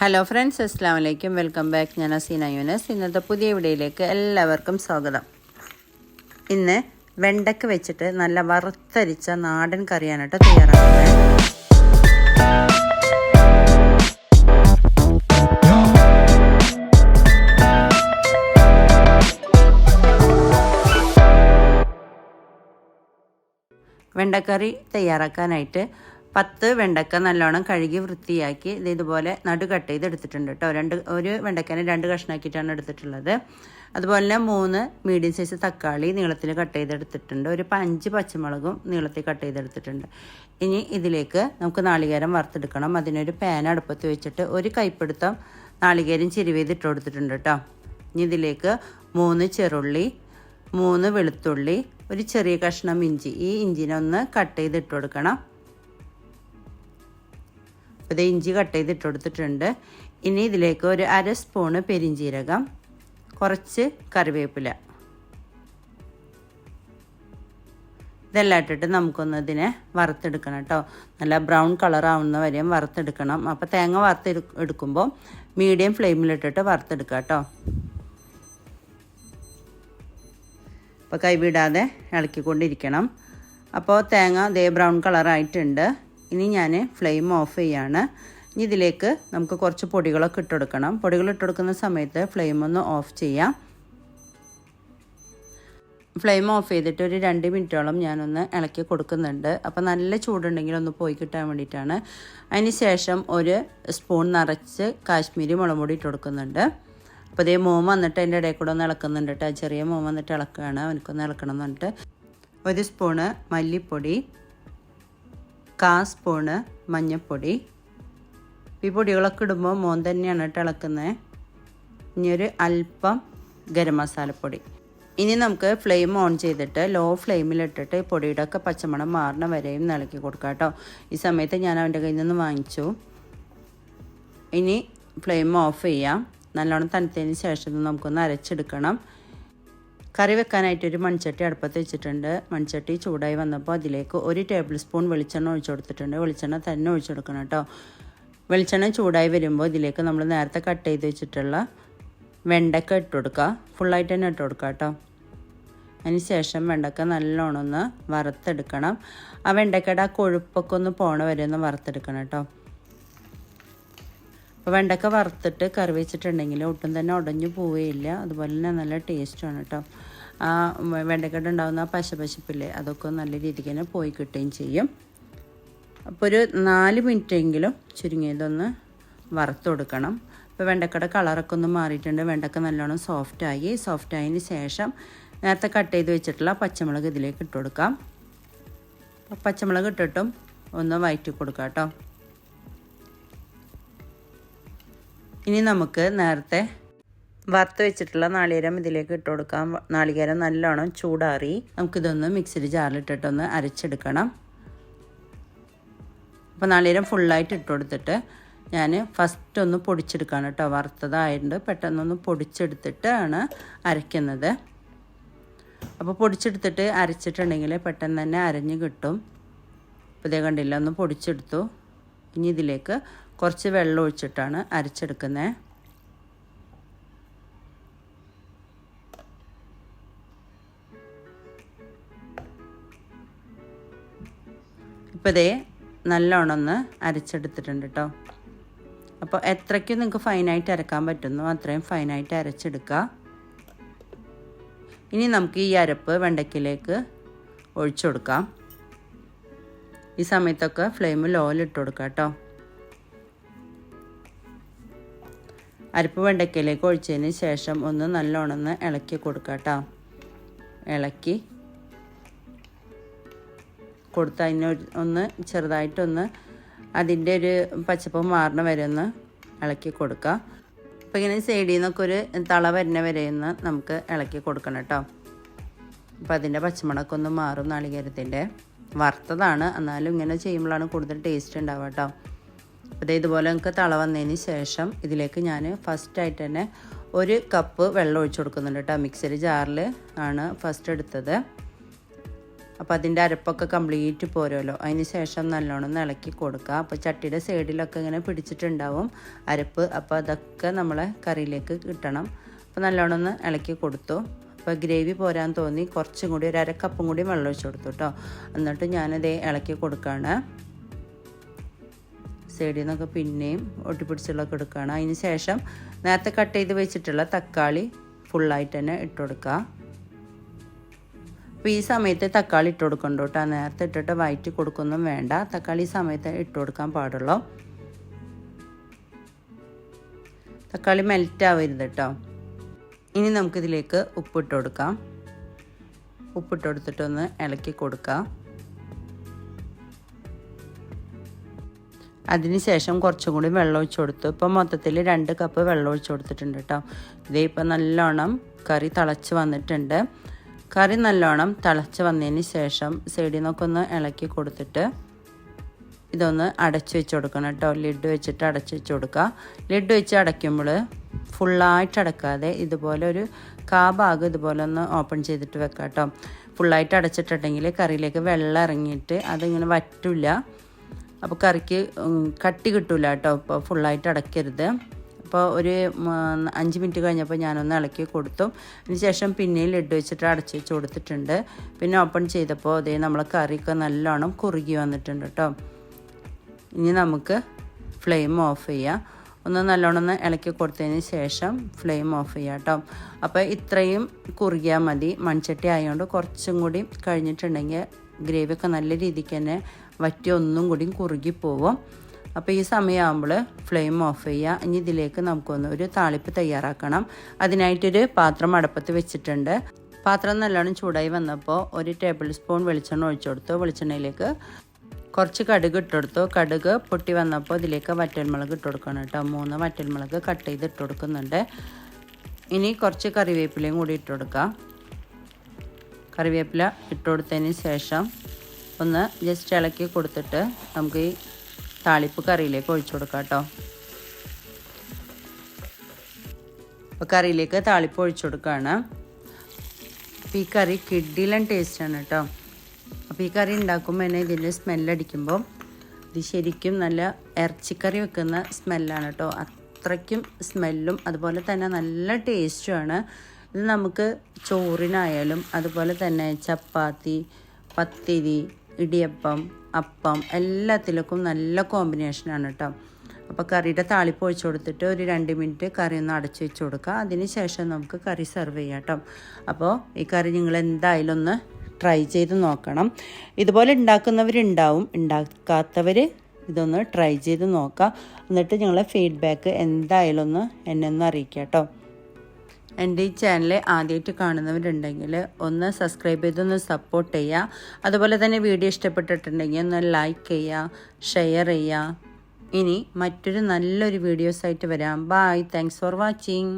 Hello friends അസ്സാം വലൈക്കും welcome back ഞാൻ അസീന യൂനസ് ഇന്നത്തെ പുതിയ വീഡിയോയിലേക്ക് എല്ലാവർക്കും സ്വാഗതം. ഇന്ന് വെണ്ടക്ക വെച്ചിട്ട് നല്ല വറുത്തരിച്ച നാടൻ കറിയാനായിട്ട് തയ്യാറാക്കുന്നത്. വെണ്ടക്കറി തയ്യാറാക്കാനായിട്ട് പത്ത് വെണ്ടക്ക നല്ലോണം കഴുകി വൃത്തിയാക്കി ഇത് ഇതുപോലെ നടു കട്ട് ചെയ്ത് എടുത്തിട്ടുണ്ട് കേട്ടോ. രണ്ട് ഒരു വെണ്ടക്കനെ രണ്ട് കഷ്ണാക്കിയിട്ടാണ് എടുത്തിട്ടുള്ളത്. അതുപോലെ തന്നെ മൂന്ന് മീഡിയം സൈസ് തക്കാളി നീളത്തിൽ കട്ട് ചെയ്തെടുത്തിട്ടുണ്ട്. ഒരു അഞ്ച് പച്ചമുളകും നീളത്തിൽ കട്ട് ചെയ്തെടുത്തിട്ടുണ്ട്. ഇനി ഇതിലേക്ക് നമുക്ക് നാളികേരം വറുത്തെടുക്കണം. അതിനൊരു പാൻ അടുപ്പത്ത് വെച്ചിട്ട് ഒരു കൈപ്പിടുത്തം നാളികേരം ചിരുവേത് ഇട്ട് കൊടുത്തിട്ടുണ്ട് കേട്ടോ. ഇനി ഇതിലേക്ക് മൂന്ന് ചെറുള്ളി മൂന്ന് വെളുത്തുള്ളി ഒരു ചെറിയ കഷ്ണം ഇഞ്ചി. ഈ ഇഞ്ചിനെ ഒന്ന് കട്ട് ചെയ്തിട്ട് കൊടുക്കണം. അപ്പോൾ ഇഞ്ച് കട്ട് ചെയ്ത് കൊടുത്തിട്ടുണ്ട് ഇനി ഇതിലേക്ക് ഒരു അര സ്പൂണ് പെരിഞ്ചീരകം കുറച്ച് കറിവേപ്പില. ഇതെല്ലാം ഇട്ടിട്ട് നമുക്കൊന്ന് ഇതിനെ വറുത്തെടുക്കണം കേട്ടോ. നല്ല ബ്രൗൺ കളർ ആവുന്ന വരെയും വറുത്തെടുക്കണം. അപ്പോൾ തേങ്ങ വറുത്ത് എടുക്കുമ്പോൾ മീഡിയം ഫ്ലെയിമിലിട്ടിട്ട് വറുത്തെടുക്കുക കേട്ടോ. അപ്പോൾ കൈവിടാതെ ഇളക്കിക്കൊണ്ടിരിക്കണം. അപ്പോൾ തേങ്ങ ദേ ബ്രൗൺ കളറായിട്ടുണ്ട് ഇനി ഞാൻ ഫ്ലെയിം ഓഫ് ചെയ്യാണ്. ഇനി ഇതിലേക്ക് നമുക്ക് കുറച്ച് പൊടികളൊക്കെ ഇട്ടെടുക്കണം. പൊടികൾ ഇട്ടെടുക്കുന്ന സമയത്ത് ഫ്ലെയിം ഒന്ന് ഓഫ് ചെയ്യാം. ഫ്ലെയിം ഓഫ് ചെയ്തിട്ട് ഒരു രണ്ട് മിനിറ്റോളം ഞാനൊന്ന് ഇളക്കി കൊടുക്കുന്നുണ്ട്. അപ്പോൾ നല്ല ചൂടുണ്ടെങ്കിൽ ഒന്ന് പോയി കിട്ടാൻ വേണ്ടിയിട്ടാണ്. അതിന് ശേഷം ഒരു സ്പൂൺ നിറച്ച് കാശ്മീരി മുളക് പൊടി ഇട്ട് കൊടുക്കുന്നുണ്ട് അപ്പോൾ ഇതേ മോം വന്നിട്ട് അതിന്റെ ഇടയിൽ കൂടെ ഒന്ന് ഇളക്കുന്നുണ്ട് കേട്ടോ. ചെറിയ മോം വന്നിട്ട് ഇളക്കുകയാണ്. അവനക്കൊന്ന് ഇളക്കണം എന്ന് പറഞ്ഞിട്ട്. ഒരു സ്പൂണ് മല്ലിപ്പൊടി. കാ സ്പൂണ് മഞ്ഞൾപ്പൊടി ഈ പൊടികളൊക്കെ ഇടുമ്പോൾ മോൻ തന്നെയാണ് കേട്ടോ ഇളക്കുന്നത് ഇനി ഒരു അല്പം ഗരം മസാലപ്പൊടി. ഇനി നമുക്ക് ഫ്ലെയിം ഓൺ ചെയ്തിട്ട് ലോ ഫ്ലെയിമിലിട്ടിട്ട് പൊടിയുടെ ഒക്കെ പച്ചമണം മാറണ വരെയും ഇളക്കി കൊടുക്കാം കേട്ടോ. ഈ സമയത്ത് ഞാൻ അവന്റെ കയ്യിൽ നിന്ന് വാങ്ങിച്ചു. ഇനി ഫ്ലെയിം ഓഫ് ചെയ്യാം. നല്ലോണം തണുത്തതിന് ശേഷം നമുക്കൊന്ന് അരച്ചെടുക്കണം. കറി വെക്കാനായിട്ട് ഒരു മൺചട്ടി അടുപ്പത്ത് വെച്ചിട്ടുണ്ട്. മൺചട്ടി ചൂടായി വന്നപ്പോൾ അതിലേക്ക് ഒരു ടേബിൾ സ്പൂൺ വെളിച്ചെണ്ണ ഒഴിച്ചു കൊടുത്തിട്ടുണ്ട്. വെളിച്ചെണ്ണ തന്നെ ഒഴിച്ചു കൊടുക്കണം കേട്ടോ. വെളിച്ചെണ്ണ ചൂടായി വരുമ്പോൾ ഇതിലേക്ക് നമ്മൾ നേരത്തെ കട്ട് ചെയ്ത് വെച്ചിട്ടുള്ള വെണ്ടക്ക ഇട്ട് കൊടുക്കുക. ഫുള്ളായിട്ട് തന്നെ ഇട്ട് കൊടുക്കുക കേട്ടോ. അതിനുശേഷം വെണ്ടക്ക നല്ലോണം ഒന്ന് വറുത്തെടുക്കണം. ആ വെണ്ടക്കയുടെ ആ കൊഴുപ്പൊക്കെ ഒന്ന് പോണ വരെ ഒന്ന് വറുത്തെടുക്കണം കേട്ടോ. അപ്പോൾ വെണ്ടക്ക വറുത്തിട്ട് കറി വെച്ചിട്ടുണ്ടെങ്കിൽ ഒട്ടും തന്നെ ഉടഞ്ഞു പോവുകയില്ല അതുപോലെ തന്നെ നല്ല ടേസ്റ്റാണ് കേട്ടോ ആ വെണ്ടക്കയുടെ ഉണ്ടാകുന്ന ആ പശപശപ്പില്ലേ അതൊക്കെ നല്ല രീതിക്ക് തന്നെ പോയി കിട്ടുകയും ചെയ്യും. അപ്പോൾ ഒരു നാല് മിനിറ്റെങ്കിലും ചുരുങ്ങിയതൊന്ന് വറുത്ത് കൊടുക്കണം. ഇപ്പോൾ വെണ്ടക്കയുടെ കളറൊക്കെ ഒന്ന് മാറിയിട്ടുണ്ട്. വെണ്ടക്ക നല്ലോണം സോഫ്റ്റായി സോഫ്റ്റ് ആയതിന് ശേഷം നേരത്തെ കട്ട് ചെയ്ത് വെച്ചിട്ടുള്ള പച്ചമുളക് ഇതിലേക്ക് ഇട്ട് കൊടുക്കാം. പച്ചമുളക് ഇട്ടിട്ടും ഒന്ന് വയറ്റി കൊടുക്കാം കേട്ടോ ഇനി നമുക്ക് നേരത്തെ വറുത്ത് വെച്ചിട്ടുള്ള നാളികേരം ഇതിലേക്ക് ഇട്ട് കൊടുക്കാം. നാളികേരം നല്ലോണം ചൂടാറി നമുക്കിതൊന്ന് മിക്സിയിൽ ജാറിലിട്ടിട്ടൊന്ന് അരച്ചെടുക്കണം. അപ്പോൾ നാളികേരം ഫുള്ളായിട്ട് ഇട്ട് കൊടുത്തിട്ട് ഞാൻ ഫസ്റ്റ് ഒന്ന് പൊടിച്ചെടുക്കുകയാണ് കേട്ടോ. വറുത്തതായതുകൊണ്ട് പെട്ടെന്നൊന്ന് പൊടിച്ചെടുത്തിട്ടാണ് അരയ്ക്കുന്നത്. അപ്പോൾ പൊടിച്ചെടുത്തിട്ട് അരച്ചിട്ടുണ്ടെങ്കിൽ പെട്ടെന്ന് തന്നെ അരഞ്ഞ് കിട്ടും. അപ്പോൾ ഇതേ കണ്ടില്ല? ഒന്ന് പൊടിച്ചെടുത്തു. ഇനി ഇതിലേക്ക് കുറച്ച് വെള്ളം ഒഴിച്ചിട്ടാണ് അരച്ചെടുക്കുന്നത്. ഇപ്പോൾ ഇതേ നല്ലോണം അരച്ചെടുത്തിട്ടുണ്ട് കേട്ടോ അപ്പോൾ എത്രയ്ക്ക് നിങ്ങൾക്ക് ഫൈനായിട്ട് അരക്കാൻ പറ്റുന്നു. അത്രയും ഫൈനായിട്ട് അരച്ചെടുക്കുക. ഇനി നമുക്ക് ഈ അരപ്പ് വെണ്ടയ്ക്കിലേക്ക് ഒഴിച്ചു കൊടുക്കാം. ഈ സമയത്തൊക്കെ ഫ്ലെയിം ലോയിലിട്ട് കൊടുക്കാം കേട്ടോ അരപ്പ് വെണ്ടയ്ക്കയിലേക്ക് ഒഴിച്ചതിന് ശേഷം ഒന്ന് നല്ലോണം ഒന്ന് ഇളക്കി കൊടുക്കുക കേട്ടോ. ഇളക്കി കൊടുത്ത് അതിന് ഒന്ന് ചെറുതായിട്ടൊന്ന് അതിന്റെ ഒരു പച്ചപ്പ് മാറണ വരെ ഒന്ന് ഇളക്കി കൊടുക്കുക. അപ്പോൾ ഇങ്ങനെ സൈഡിൽ നിന്നൊക്കെ ഒരു തള വരുന്ന വരെ ഒന്ന് നമുക്ക് ഇളക്കി കൊടുക്കണം കേട്ടോ. അപ്പോൾ അതിന്റെ പച്ചമുളകൊക്കെ ഒന്ന് മാറും നാളികേരത്തിന്റെ. വറുത്തതാണ്. എന്നാലും ഇങ്ങനെ ചെയ്യുമ്പോഴാണ് കൂടുതൽ ടേസ്റ്റ് ഉണ്ടാവുക കേട്ടോ. അപ്പോൾ ഇതുപോലെ നമുക്ക് തള വന്നതിന് ശേഷം ഇതിലേക്ക് ഞാൻ ഫസ്റ്റായിട്ട് തന്നെ ഒരു കപ്പ് വെള്ളം ഒഴിച്ചു കൊടുക്കുന്നുണ്ട് കേട്ടോ. മിക്സറി ജാറിൽ ആണ് ഫസ്റ്റ് എടുത്തത്. അപ്പോൾ അതിന്റെ അരപ്പൊക്കെ കംപ്ലീറ്റ് പോരുമല്ലോ അതിന് ശേഷം നല്ലോണം ഇളക്കി കൊടുക്കുക അപ്പോൾ ചട്ടിയുടെ സൈഡിലൊക്കെ ഇങ്ങനെ പിടിച്ചിട്ടുണ്ടാവും അരപ്പ്. അപ്പോൾ അതൊക്കെ നമ്മളെ കറിയിലേക്ക് കിട്ടണം. അപ്പോൾ നല്ലോണം ഒന്ന് ഇളക്കി കൊടുത്തു. അപ്പോൾ ഗ്രേവി പോരാൻ തോന്നി. കുറച്ചും കൂടി ഒരു അരക്കപ്പും കൂടി വെള്ളം ഒഴിച്ച് കൊടുത്തു കേട്ടോ. എന്നിട്ട് ഞാനത് ഇളക്കി കൊടുക്കുകയാണ് സൈഡിൽ നിന്നൊക്കെ പിന്നെയും ഒട്ടിപ്പിടിച്ചുള്ളൊക്കെ എടുക്കുകയാണ്. അതിന് ശേഷം നേരത്തെ കട്ട് ചെയ്ത് വെച്ചിട്ടുള്ള തക്കാളി ഫുള്ളായിട്ട് തന്നെ ഇട്ട് കൊടുക്കുക. അപ്പോൾ ഈ സമയത്ത് തക്കാളി ഇട്ട് കൊടുക്കണ്ട കേട്ടോ. നേരത്തെ ഇട്ടിട്ട് വയറ്റി കൊടുക്കൊന്നും വേണ്ട. തക്കാളി ഈ സമയത്ത് ഇട്ട് കൊടുക്കാൻ പാടുള്ളൂ. തക്കാളി മെൽറ്റ് ആവരുത് കേട്ടോ. ഇനി നമുക്കിതിലേക്ക് ഉപ്പിട്ട് കൊടുക്കാം. ഉപ്പിട്ട് കൊടുത്തിട്ടൊന്ന് ഇളക്കി കൊടുക്കാം. അതിനുശേഷം കുറച്ചും കൂടി വെള്ളം ഒഴിച്ചു കൊടുത്തു. ഇപ്പം മൊത്തത്തിൽ രണ്ട് കപ്പ് വെള്ളം ഒഴിച്ചു കൊടുത്തിട്ടുണ്ട് കേട്ടോ ഇതേ ഇപ്പം നല്ലോണം കറി തിളച്ച് വന്നിട്ടുണ്ട്. കറി നല്ലോണം തിളച്ച് വന്നതിന് ശേഷം സൈഡിൽ നിന്നൊക്കെ ഇളക്കി കൊടുത്തിട്ട് ഇതൊന്ന് അടച്ച് വെച്ച് കൊടുക്കണം കേട്ടോ ലിഡ് വെച്ചിട്ട് അടച്ച് വെച്ച് കൊടുക്കുക. ലിഡ് വെച്ച് അടയ്ക്കുമ്പോൾ ഫുള്ളായിട്ട് അടക്കാതെ ഇതുപോലെ ഒരു കാ ഭാഗം ഇതുപോലെ ഒന്ന് ഓപ്പൺ ചെയ്തിട്ട് വെക്കാം കേട്ടോ ഫുള്ളായിട്ട് അടച്ചിട്ടുണ്ടെങ്കിൽ കറിയിലേക്ക് വെള്ളം ഇറങ്ങിയിട്ട് അതിങ്ങനെ വറ്റില്ല. അപ്പോൾ കറിക്ക് കട്ടി കിട്ടില്ല കേട്ടോ. ഇപ്പോൾ ഫുള്ളായിട്ട് അടയ്ക്കരുത് അപ്പോൾ ഒരു അഞ്ച് മിനിറ്റ് കഴിഞ്ഞപ്പോൾ ഞാനൊന്ന് ഇളക്കി കൊടുത്തു. അതിന് ശേഷം പിന്നെയും ലഡ്ഡു വെച്ചിട്ട് അടച്ച് വെച്ച് കൊടുത്തിട്ടുണ്ട്. പിന്നെ ഓപ്പൺ ചെയ്തപ്പോൾ അതേ നമ്മളെ കറിയൊക്കെ നല്ലോണം കുറുകി വന്നിട്ടുണ്ട് കേട്ടോ. ഇനി നമുക്ക് ഫ്ലെയിം ഓഫ് ചെയ്യാം. ഒന്ന് നല്ലോണം ഒന്ന് ഇളക്കി കൊടുത്തതിന് ശേഷം ഫ്ലെയിം ഓഫ് ചെയ്യാം കേട്ടോ. അപ്പോൾ ഇത്രയും കുറുകിയാൽ മതി. മൺചട്ടി ആയതുകൊണ്ട് കുറച്ചും കൂടി കഴിഞ്ഞിട്ടുണ്ടെങ്കിൽ ഗ്രേവിയൊക്കെ നല്ല രീതിക്ക് തന്നെ വറ്റി ഒന്നും കൂടി കുറുകി പോവും അപ്പോൾ ഈ സമയമാകുമ്പോൾ ഫ്ലെയിം ഓഫ് ചെയ്യുക ഇനി ഇതിലേക്ക് നമുക്കൊന്ന് ഒരു താളിപ്പ് തയ്യാറാക്കണം. അതിനായിട്ടൊരു പാത്രം അടുപ്പത്ത് വെച്ചിട്ടുണ്ട്. പാത്രം നല്ലോണം ചൂടായി വന്നപ്പോൾ ഒരു ടേബിൾ സ്പൂൺ വെളിച്ചെണ്ണ ഒഴിച്ചു കൊടുത്തു. വെളിച്ചെണ്ണയിലേക്ക് കുറച്ച് കടുക് ഇട്ടുകൊടുത്തു കടുക് പൊട്ടി വന്നപ്പോൾ ഇതിലേക്ക് വറ്റൽമുളക് ഇട്ട് കൊടുക്കണം കേട്ടോ. മൂന്ന് വറ്റൽമുളക് കട്ട് ചെയ്ത് ഇട്ട് കൊടുക്കുന്നുണ്ട്. ഇനി കുറച്ച് കറിവേപ്പിലയും കൂടി ഇട്ട് കൊടുക്കാം. കറിവേപ്പില ഇട്ട് കൊടുത്തതിന് ശേഷം ഒന്ന് ജസ്റ്റ് ഇളക്കി കൊടുത്തിട്ട് നമുക്ക് ഈ താളിപ്പ് കറിയിലേക്ക് ഒഴിച്ചു കൊടുക്കാം കേട്ടോ. അപ്പോൾ കറിയിലേക്ക് താളിപ്പ് ഒഴിച്ചു കൊടുക്കുകയാണ് അപ്പോൾ ഈ കറി കിഡിലൻ ടേസ്റ്റാണ് കേട്ടോ. അപ്പോൾ ഈ കറി ഉണ്ടാക്കുമ്പോൾ തന്നെ ഇതിന്റെ സ്മെല്ലടിക്കുമ്പോൾ ഇത് ശരിക്കും നല്ല ഇറച്ചിക്കറി വെക്കുന്ന സ്മെല്ലാണ് കേട്ടോ. അത്രയ്ക്കും സ്മെല്ലും അതുപോലെ തന്നെ നല്ല ടേസ്റ്റുമാണ് ഇത് നമുക്ക് ചോറിനായാലും അതുപോലെ തന്നെ ചപ്പാത്തി പത്തിരി ഇടിയപ്പം അപ്പം എല്ലാത്തിലേക്കും നല്ല കോമ്പിനേഷനാണ് കേട്ടോ അപ്പോൾ കറിയുടെ താളിപ്പ് ഒഴിച്ച് കൊടുത്തിട്ട് ഒരു രണ്ട് മിനിറ്റ് കറി ഒന്ന് അടച്ചു വെച്ച് കൊടുക്കുക. അതിന് ശേഷം നമുക്ക് കറി സെർവ് ചെയ്യാം കേട്ടോ അപ്പോൾ ഈ കറി നിങ്ങൾ എന്തായാലും ഒന്ന് ട്രൈ ചെയ്ത് നോക്കണം. ഇതുപോലെ ഉണ്ടാക്കുന്നവരുണ്ടാവും. ഉണ്ടാക്കാത്തവർ ഇതൊന്ന് ട്രൈ ചെയ്ത് നോക്കുക. എന്നിട്ട് നിങ്ങളെ ഫീഡ്ബാക്ക് എന്തായാലും ഒന്ന് എന്നെ ഒന്ന് അറിയിക്കുക കേട്ടോ എന്റെ ഈ ചാനൽ ആദ്യമായിട്ട് കാണുന്നവരുണ്ടെങ്കിൽ ഒന്ന് സബ്സ്ക്രൈബ് ചെയ്തൊന്ന് സപ്പോർട്ട് ചെയ്യുക. അതുപോലെ തന്നെ വീഡിയോ ഇഷ്ടപ്പെട്ടിട്ടുണ്ടെങ്കിൽ ഒന്ന് ലൈക്ക് ചെയ്യുക ഷെയർ ചെയ്യുക. ഇനി മറ്റൊരു നല്ലൊരു വീഡിയോസായിട്ട് വരാം. Bye thanks for watching